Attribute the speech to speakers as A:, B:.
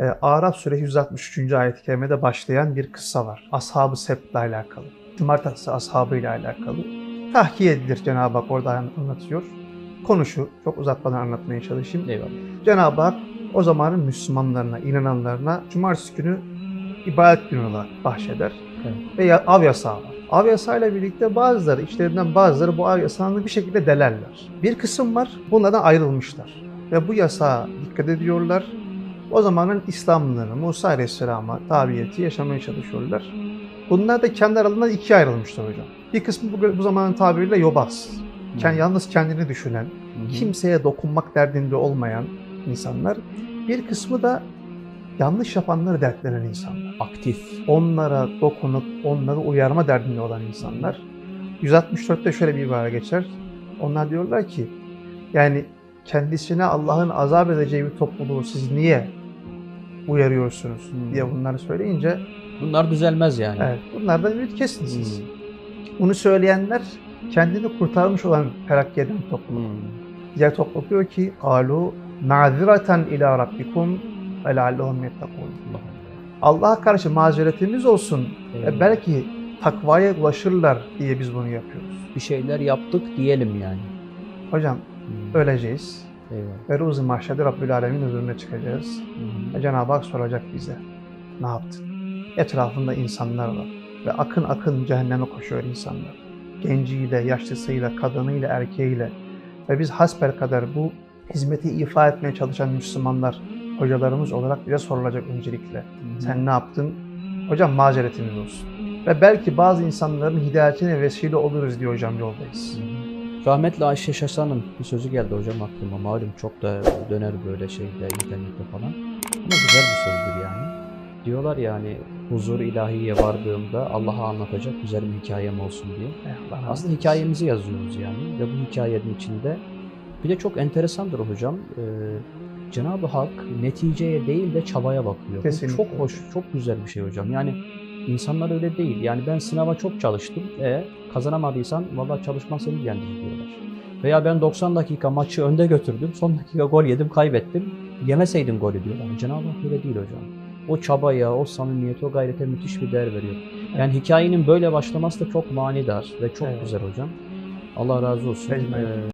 A: e, Araf suresi 163. ayet-i kerimede başlayan bir kıssa var. Ashab-ı Sebt ile alakalı. Cumartesi ashabı ile alakalı. Tahkiye edilir Cenab-ı Hak orada anlatıyor. Konuşu çok uzatmadan anlatmaya çalışayım.
B: Eyvallah.
A: Cenab-ı Hak o zamanın Müslümanlarına, inananlarına cumartesi günü ibadet günü olarak bahşeder.
B: Evet.
A: Ve av yasağı var. Av yasağıyla birlikte bazıları, içlerinden bazıları bu av yasağını bir şekilde delerler. Bir kısım var, bunlardan ayrılmışlar. Ve bu yasağa dikkat ediyorlar. O zamanın İslamlıları, Musa Aleyhisselam'a tabiyeti yaşamaya çalışıyorlar. Bunlar da kendi aralarından ikiye ayrılmışlar hocam. Bir kısmı bu, bu zamanın tabiriyle yobaz. Kend- yalnız kendini düşünen, kimseye dokunmak derdinde olmayan insanlar. Bir kısmı da yanlış yapanları dertlenen insanlar.
B: aktif.
A: Onlara dokunup onları uyarma derdinde olan insanlar. 164'te şöyle bir ibare geçer. Onlar diyorlar ki yani kendisine Allah'ın azap edeceği bir topluluğu siz niye uyarıyorsunuz
B: hmm.
A: diye bunları söyleyince.
B: Bunlar düzelmez yani.
A: Evet, bunlardan ümit kesiniz.
B: Hmm.
A: Bunu söyleyenler kendini kurtarmış olan terakki eden toplum.
B: Hmm.
A: Diğer toplum diyor ki alu ma'ziraten ila rabbikum ve leallehum yettekûn.
B: Hmm.
A: Allah'a karşı mazeretimiz olsun.
B: Evet.
A: E hmm. belki takvaya ulaşırlar diye biz bunu yapıyoruz.
B: Bir şeyler yaptık diyelim yani.
A: Hocam
B: hmm.
A: öleceğiz.
B: Eyvallah.
A: Ve ruzi mahşerde Rabbül Alemin huzuruna çıkacağız.
B: Hmm.
A: Ve Cenab-ı Hak soracak bize. Ne yaptın? Etrafında insanlar var. Ve akın akın cehenneme koşuyor insanlar. Genciyle, yaşlısıyla, kadınıyla, erkeğiyle. Ve biz hasper kadar bu hizmeti ifa etmeye çalışan Müslümanlar, hocalarımız olarak bize sorulacak öncelikle.
B: Hmm.
A: Sen ne yaptın? Hocam mazeretimiz olsun. Ve belki bazı insanların hidayetine vesile oluruz diye hocam yoldayız.
B: Rahmetli Ayşe Şasan'ın bir sözü geldi hocam aklıma. Malum çok da döner böyle şeyde, internette falan. Ama güzel bir sözdür yani. Diyorlar yani huzur ilahiye vardığımda Allah'a anlatacak güzel bir hikayem olsun diye.
A: Allah razı
B: Aslında hikayemizi yazıyoruz yani ve bu hikayenin içinde bir de çok enteresandır hocam. Ee, Cenab-ı Hak neticeye değil de çabaya bakıyor. Bu
A: Kesinlikle.
B: çok hoş, çok güzel bir şey hocam. Yani insanlar öyle değil. Yani ben sınava çok çalıştım. E kazanamadıysan valla çalışman seni ilgilendirir diyorlar. Veya ben 90 dakika maçı önde götürdüm. Son dakika gol yedim, kaybettim. Yemeseydin golü diyorlar. Ama Cenab-ı Hak öyle değil hocam. O çabaya, o samimiyete, o gayrete müthiş bir değer veriyor. Yani hikayenin böyle başlaması da çok manidar ve çok
A: Evet.
B: güzel hocam. Allah razı olsun. Ee,